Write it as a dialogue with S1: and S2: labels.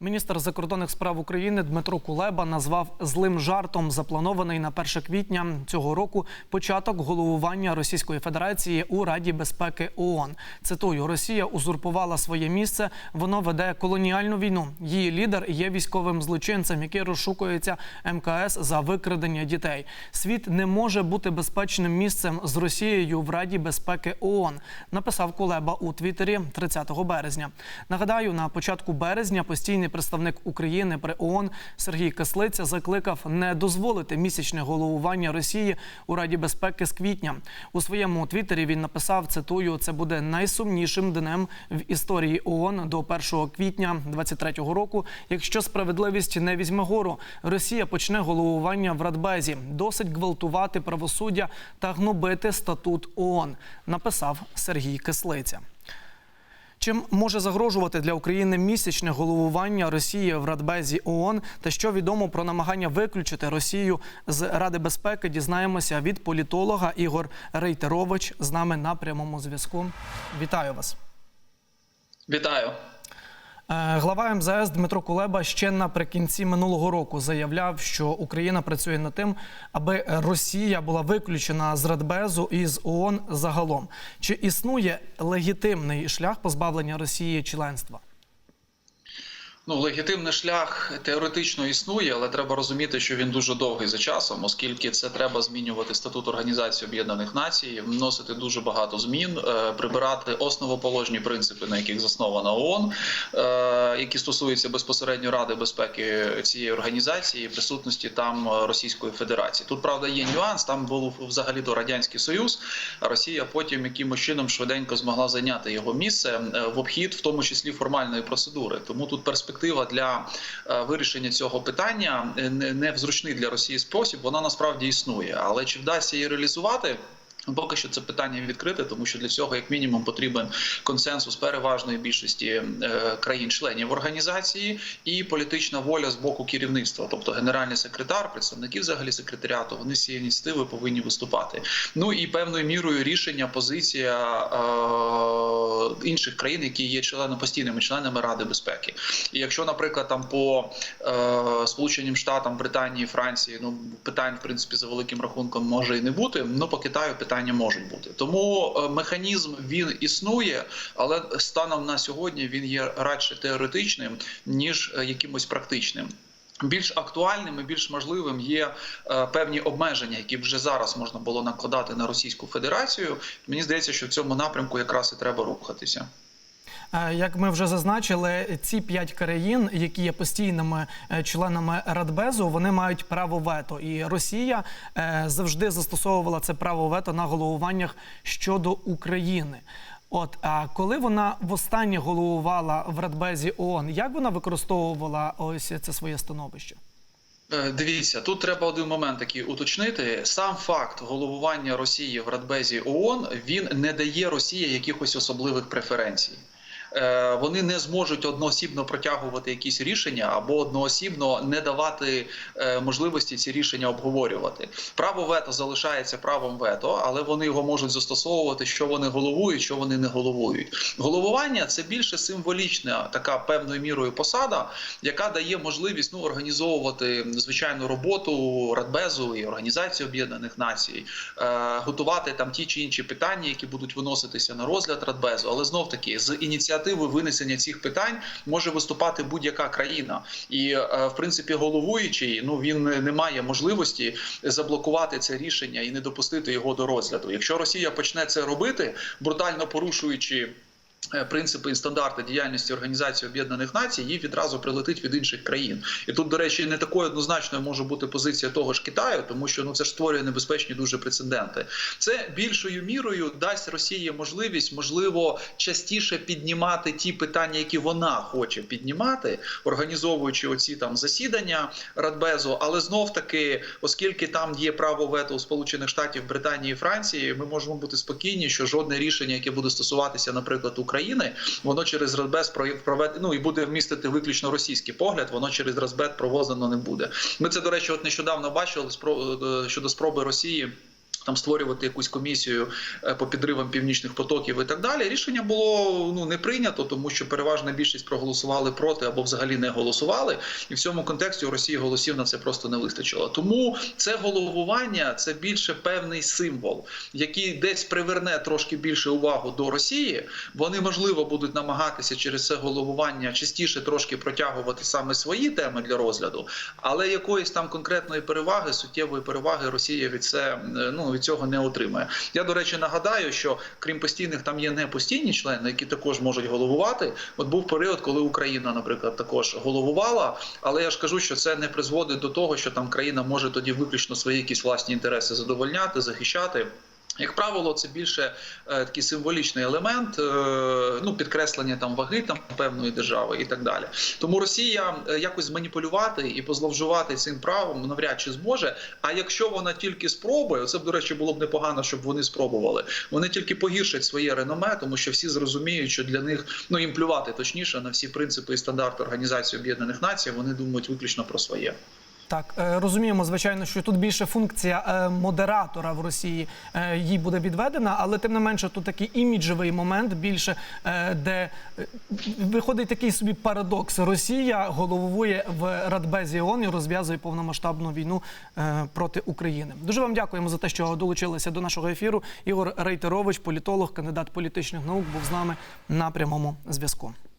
S1: Міністр закордонних справ України Дмитро Кулеба назвав злим жартом запланований на 1 квітня цього року початок головування Російської Федерації у Раді безпеки ООН. Цитую: Росія узурпувала своє місце. Воно веде колоніальну війну. Її лідер є військовим злочинцем, який розшукується МКС за викрадення дітей. Світ не може бути безпечним місцем з Росією в Раді безпеки ООН. Написав Кулеба у Твіттері 30 березня. Нагадаю, на початку березня постійний представник України при ООН Сергій Кислиця закликав не дозволити місячне головування Росії у Раді безпеки з квітня. У своєму твіттері він написав: цитую: це буде найсумнішим днем в історії ООН до 1 квітня 23-го року. Якщо справедливість не візьме гору, Росія почне головування в Радбезі. Досить гвалтувати правосуддя та гнобити статут ООН. Написав Сергій Кислиця. Чим може загрожувати для України місячне головування Росії в Радбезі ООН та що відомо про намагання виключити Росію з Ради безпеки, дізнаємося від політолога Ігор Рейтерович з нами на прямому зв'язку. Вітаю вас.
S2: Вітаю.
S1: Е, Глава МЗС Дмитро Кулеба ще наприкінці минулого року заявляв, що Україна працює над тим, аби Росія була виключена з Радбезу і з ООН загалом. Чи існує легітимний шлях позбавлення Росії членства?
S2: Ну, легітимний шлях теоретично існує, але треба розуміти, що він дуже довгий за часом, оскільки це треба змінювати статут Організації Об'єднаних Націй, вносити дуже багато змін, е, прибирати основоположні принципи, на яких заснована ООН, е, які стосуються безпосередньо Ради безпеки цієї організації, і присутності там Російської Федерації. Тут правда є нюанс. Там був взагалі то радянський союз. А Росія потім якимось чином швиденько змогла зайняти його місце е, в обхід, в тому числі формальної процедури. Тому тут перспектива для е, вирішення цього питання е, не в зручний для Росії спосіб. Вона насправді існує, але чи вдасться її реалізувати? Поки що це питання відкрите, тому що для цього, як мінімум, потрібен консенсус переважної більшості е, країн-членів організації і політична воля з боку керівництва, тобто генеральний секретар, представники взагалі секретаріату, вони цієї ініціативи повинні виступати. Ну і певною мірою рішення, позиція е, інших країн, які є членами постійними членами Ради безпеки. І якщо, наприклад, там по е, Сполученим Штатам, Британії, Франції, ну питань в принципі за великим рахунком може і не бути. Ну по Китаю питання можуть бути. Тому е, механізм він існує, але станом на сьогодні він є радше теоретичним ніж е, якимось практичним. Більш актуальним і більш можливим є е, певні обмеження, які вже зараз можна було накладати на Російську Федерацію. Мені здається, що в цьому напрямку якраз і треба рухатися.
S1: Е, Як ми вже зазначили, ці п'ять країн, які є постійними е, членами Радбезу, вони мають право вето, і Росія е, завжди застосовувала це право вето на головуваннях щодо України. От а коли вона востаннє головувала в Радбезі ООН, як вона використовувала ось це своє становище?
S2: Е, Дивіться, тут треба один момент такий уточнити. Сам факт головування Росії в Радбезі ООН він не дає Росії якихось особливих преференцій. Е, Вони не зможуть одноосібно протягувати якісь рішення або одноосібно не давати е, можливості ці рішення обговорювати. Право вето залишається правом вето, але вони його можуть застосовувати, що вони головують, що вони не головують. Головування це більше символічна така певною мірою посада, яка дає можливість ну організовувати звичайну роботу Радбезу і Організації Об'єднаних Націй, е, готувати там ті чи інші питання, які будуть виноситися на розгляд Радбезу. Але знов таки з ініціативи винесення цих питань може виступати будь-яка країна, і е, в принципі головуючий ну він не має можливості заблокувати це рішення і не допустити його до розгляду. Якщо Росія почне це робити, брутально порушуючи. Е, Принципи і стандарти діяльності Організації Об'єднаних Націй їй відразу прилетить від інших країн, і тут, до речі, не такою однозначною може бути позиція того ж Китаю, тому що ну це ж створює небезпечні дуже прецеденти. Це більшою мірою дасть Росії можливість, можливо, частіше піднімати ті питання, які вона хоче піднімати, організовуючи оці там засідання Радбезу. Але знов таки, оскільки там є право вето у Сполучених Штатів, Британії і Франції, ми можемо бути спокійні, що жодне рішення, яке буде стосуватися, наприклад, України, воно через Радбез проведе, ну і буде вмістити виключно російський погляд, воно через Радбез провозено не буде. Ми це, до речі, от нещодавно бачили е, щодо спроби Росії Там створювати якусь комісію е, по підривам північних потоків і так далі. Рішення було ну не прийнято, тому що переважна більшість проголосували проти або взагалі не голосували. І в цьому контексті у Росії голосів на це просто не вистачило. Тому це головування це більше певний символ, який десь приверне трошки більше увагу до Росії. Вони можливо будуть намагатися через це головування частіше трошки протягувати саме свої теми для розгляду, але якоїсь там конкретної переваги, суттєвої переваги Росія від це е, ну від цього не отримає. Я до речі нагадаю, що крім постійних там є не постійні члени, які також можуть головувати. От був період, коли Україна, наприклад, також головувала. Але я ж кажу, що це не призводить до того, що там країна може тоді виключно свої якісь власні інтереси задовольняти, захищати. Як правило, це більше е, такий символічний елемент, е, ну підкреслення там ваги там певної держави і так далі. Тому Росія е, якось зманіпулювати і позловживати цим правом навряд чи зможе. А якщо вона тільки спробує, це б до речі було б непогано, щоб вони спробували. Вони тільки погіршать своє реноме, тому що всі зрозуміють, що для них ну їм плювати точніше на всі принципи і стандарти Організації Об'єднаних Націй. Вони думають виключно про своє.
S1: Так, е, розуміємо, звичайно, що тут більше функція е, модератора в Росії е, їй буде відведена, але тим не менше тут такий іміджевий момент, більше де виходить такий собі парадокс. Росія головує в Радбезі ООН і розв'язує повномасштабну війну проти України. Дуже вам дякуємо за те, що долучилися до нашого ефіру. Ігор Рейтерович, політолог, кандидат політичних наук, був з нами на прямому зв'язку.